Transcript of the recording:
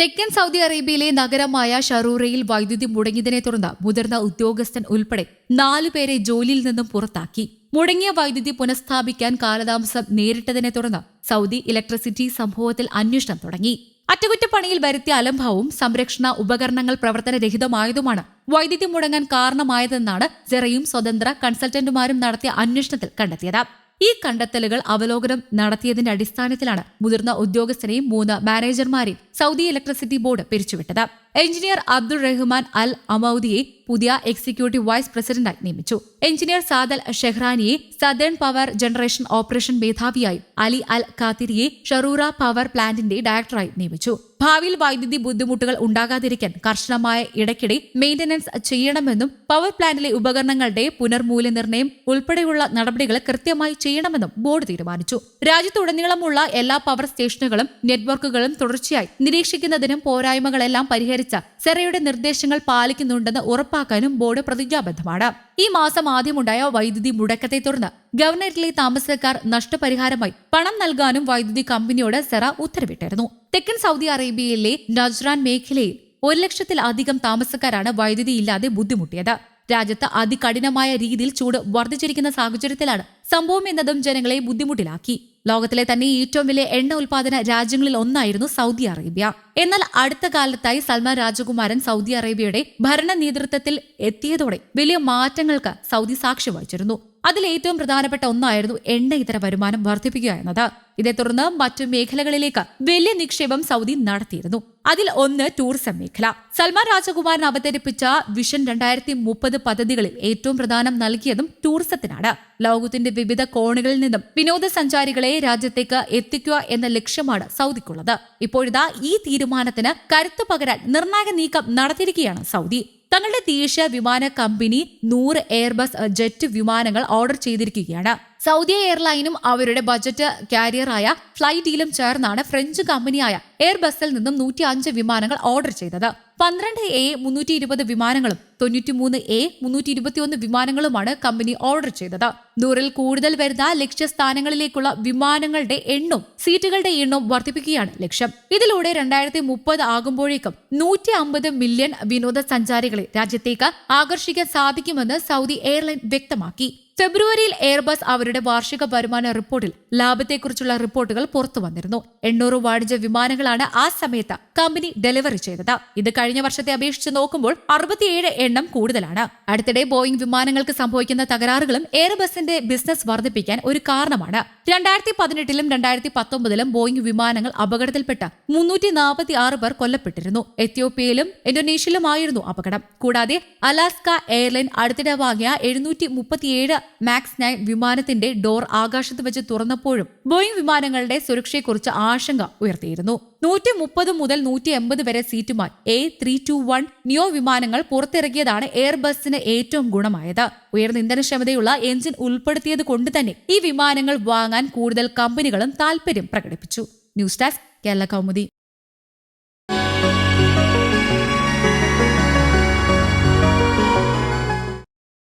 തെക്കൻ സൗദി അറേബ്യയിലെ നഗരമായ ഷറൂറയിൽ വൈദ്യുതി മുടങ്ങിയതിനെ തുടർന്ന് മുതിർന്ന ഉദ്യോഗസ്ഥൻ ഉൾപ്പെടെ നാലുപേരെ ജോലിയിൽ നിന്നും പുറത്താക്കി. മുടങ്ങിയ വൈദ്യുതി പുനഃസ്ഥാപിക്കാൻ കാലതാമസം നേരിട്ടതിനെ തുടർന്ന് സൗദി ഇലക്ട്രിസിറ്റി സംഭവത്തിൽ അന്വേഷണം തുടങ്ങി. അറ്റകുറ്റപ്പണിയിൽ വരുത്തിയ അലംഭാവവും സംരക്ഷണ ഉപകരണങ്ങൾ പ്രവർത്തനരഹിതമായതുമാണ് വൈദ്യുതി മുടങ്ങാൻ കാരണമായതെന്നാണ് ജെറയും സ്വതന്ത്ര കൺസൾട്ടന്റുമാരും നടത്തിയ അന്വേഷണത്തിൽ കണ്ടെത്തിയത്. ഈ കണ്ടെത്തലുകൾ അവലോകനം നടത്തിയതിന്റെ അടിസ്ഥാനത്തിലാണ് മുതിർന്ന ഉദ്യോഗസ്ഥരെയും മൂന്ന് മാനേജർമാരെയും സൗദി ഇലക്ട്രിസിറ്റി ബോർഡ് പിരിച്ചുവിട്ടത്. എഞ്ചിനീയർ അബ്ദുൾ റഹ്മാൻ അൽ അമൌദിയെ പുതിയ എക്സിക്യൂട്ടീവ് വൈസ് പ്രസിഡന്റായി നിയമിച്ചു. എഞ്ചിനീയർ സാദൽ ഷെഹ്റാനിയെ സദേൺ പവർ ജനറേഷൻ ഓപ്പറേഷൻ മേധാവിയായും അലി അൽ കാത്തിരിയെ ഷറൂറ പവർ പ്ലാന്റിന്റെ ഡയറക്ടറായി നിയമിച്ചു. ഭാവിയിൽ വൈദ്യുതി ബുദ്ധിമുട്ടുകൾ ഉണ്ടാകാതിരിക്കാൻ കർശനമായ ഇടയ്ക്കിടെ മെയിന്റനൻസ് ചെയ്യണമെന്നും പവർ പ്ലാന്റിലെ ഉപകരണങ്ങളുടെ പുനർമൂല്യനിർണയം ഉൾപ്പെടെയുള്ള നടപടികൾ കൃത്യമായി ചെയ്യണമെന്നും ബോർഡ് തീരുമാനിച്ചു. രാജ്യത്തുടനീളമുള്ള എല്ലാ പവർ സ്റ്റേഷനുകളും നെറ്റ്വർക്കുകളും തുടർച്ചയായി നിരീക്ഷിക്കുന്നതിനും പോരായ്മകളെല്ലാം പരിഹരിച്ച സെറയുടെ നിർദ്ദേശങ്ങൾ പാലിക്കുന്നുണ്ടെന്ന് ഉറപ്പാക്കാനും ബോർഡ് പ്രതിജ്ഞാബദ്ധമാണ്. ഈ മാസം ആദ്യമുണ്ടായ വൈദ്യുതി മുടക്കത്തെ തുടർന്ന് ഗവർണറേറ്റിലെ താമസക്കാർ നഷ്ടപരിഹാരമായി പണം നൽകാനും വൈദ്യുതി കമ്പനിയോട് സെറ ഉത്തരവിട്ടിരുന്നു. തെക്കൻ സൗദി അറേബ്യയിലെ നജ്റാൻ മേഖലയിൽ ഒരു ലക്ഷത്തിലധികം താമസക്കാരാണ് വൈദ്യുതി ഇല്ലാതെ ബുദ്ധിമുട്ടിയത്. രാജ്യത്ത് അതികഠിനമായ രീതിയിൽ ചൂട് വർദ്ധിച്ചിരിക്കുന്ന സാഹചര്യത്തിലാണ് സംഭവം എന്നതും ജനങ്ങളെ ബുദ്ധിമുട്ടിലാക്കി. ലോകത്തിലെ തന്നെ ഏറ്റവും വലിയ എണ്ണ ഉൽപാദന രാജ്യങ്ങളിൽ ഒന്നായിരുന്നു സൗദി അറേബ്യ. എന്നാൽ അടുത്ത കാലത്തായി സൽമാൻ രാജകുമാരൻ സൗദി അറേബ്യയുടെ ഭരണ നേതൃത്വത്തിൽ എത്തിയതോടെ വലിയ മാറ്റങ്ങൾക്ക് സൗദി സാക്ഷ്യം വഹിച്ചിരുന്നു. അതിൽ ഏറ്റവും പ്രധാനപ്പെട്ട ഒന്നായിരുന്നു എണ്ണ ഇതര വരുമാനം വർദ്ധിപ്പിക്കുക എന്നത്. ഇതേ തുടർന്ന് മറ്റു മേഖലകളിലേക്ക് വലിയ നിക്ഷേപം സൗദി നടത്തിയിരുന്നു. അതിൽ ഒന്ന് ടൂറിസം മേഖല. സൽമാൻ രാജകുമാരൻ അവതരിപ്പിച്ച വിഷൻ രണ്ടായിരത്തി മുപ്പത് പദ്ധതികളിൽ ഏറ്റവും പ്രധാനം നൽകിയതും ടൂറിസത്തിനാണ്. ലോകത്തിന്റെ വിവിധ കോണുകളിൽ നിന്നും വിനോദസഞ്ചാരികളെ രാജ്യത്തേക്ക് എത്തിക്കുക എന്ന ലക്ഷ്യമാണ് സൗദിക്കുള്ളത്. ഇപ്പോഴിതാ ഈ തീരുമാനത്തിന് കരുത്തു പകരാൻ നിർണായക നീക്കം നടത്തിയിരിക്കുകയാണ് സൗദി. തങ്ങളുടെ ദേശീയ വിമാന കമ്പനി നൂറ് എയർബസ് ജെറ്റ് വിമാനങ്ങൾ ഓർഡർ ചെയ്തിരിക്കുകയാണ്. സൗദി എയർലൈനും അവരുടെ ബജറ്റ് കാരിയറായ ഫ്ലൈറ്റിലും ചേർന്നാണ് ഫ്രഞ്ച് കമ്പനിയായ എയർബസിൽ നിന്നും നൂറ്റി അഞ്ച് വിമാനങ്ങൾ ഓർഡർ ചെയ്തത്. പന്ത്രണ്ട് എ മുന്നൂറ്റി ഇരുപത് വിമാനങ്ങളും തൊണ്ണൂറ്റിമൂന്ന് എ മുന്നൂറ്റി ഇരുപത്തിയൊന്ന് വിമാനങ്ങളുമാണ് കമ്പനി ഓർഡർ ചെയ്തത്. നൂറിൽ കൂടുതൽ വരുന്ന ലക്ഷ്യസ്ഥാനങ്ങളിലേക്കുള്ള വിമാനങ്ങളുടെ എണ്ണവും സീറ്റുകളുടെ എണ്ണവും വർദ്ധിപ്പിക്കുകയാണ് ലക്ഷ്യം. ഇതിലൂടെ രണ്ടായിരത്തി മുപ്പത് ആകുമ്പോഴേക്കും നൂറ്റി അമ്പത് മില്യൺ വിനോദസഞ്ചാരികളെ രാജ്യത്തേക്ക് ആകർഷിക്കാൻ സാധിക്കുമെന്ന് സൗദി എയർലൈൻ വ്യക്തമാക്കി. ഫെബ്രുവരിയിൽ എയർബസ് അവരുടെ വാർഷിക വരുമാന റിപ്പോർട്ടിൽ ലാഭത്തെക്കുറിച്ചുള്ള റിപ്പോർട്ടുകൾ പുറത്തു വന്നിരുന്നു. എണ്ണൂറ് വാണിജ്യ വിമാനങ്ങളാണ് ആ സമയത്ത് കമ്പനി ഡെലിവറി ചെയ്തത്. ഇത് കഴിഞ്ഞ വർഷത്തെ അപേക്ഷിച്ച് നോക്കുമ്പോൾ അറുപത്തിയേഴ് എണ്ണം കൂടുതലാണ്. അടുത്തിടെ ബോയിംഗ് വിമാനങ്ങൾക്ക് സംഭവിക്കുന്ന തകരാറുകളും എയർബസിന്റെ ബിസിനസ് വർദ്ധിപ്പിക്കാൻ ഒരു കാരണമാണ്. രണ്ടായിരത്തി പതിനെട്ടിലും രണ്ടായിരത്തി പത്തൊമ്പതിലും ബോയിംഗ് വിമാനങ്ങൾ അപകടത്തിൽപ്പെട്ട് മുന്നൂറ്റി നാൽപ്പത്തി ആറ് പേർ കൊല്ലപ്പെട്ടിരുന്നു. എത്യോപ്യയിലും ഇന്തോനേഷ്യയിലുമായിരുന്നു അപകടം. കൂടാതെ അലാസ്ക എയർലൈൻ അടുത്തിടെ വാങ്ങിയ എഴുന്നൂറ്റി മുപ്പത്തിയേഴ് മാക്സ് നയൻ വിമാനത്തിന്റെ ഡോർ ആകാശത്ത് വെച്ച് തുറന്നപ്പോഴും ബോയിംഗ് വിമാനങ്ങളുടെ സുരക്ഷയെക്കുറിച്ച് ആശങ്ക ഉയർത്തിയിരുന്നു. നൂറ്റി മുപ്പത് മുതൽ നൂറ്റി എൺപത് വരെ സീറ്റുമായി A three two one neo വിമാനങ്ങൾ പുറത്തിറക്കിയതാണ് എയർബസിന് ഏറ്റവും ഗുണമായത്. ഉയർന്ന ഇന്ധനക്ഷമതയുള്ള എഞ്ചിൻ ഉൾപ്പെടുത്തിയത് കൊണ്ട് തന്നെ ഈ വിമാനങ്ങൾ വാങ്ങാൻ കൂടുതൽ കമ്പനികളും താൽപര്യം പ്രകടിപ്പിച്ചു. News desk Kerala Kaumudi.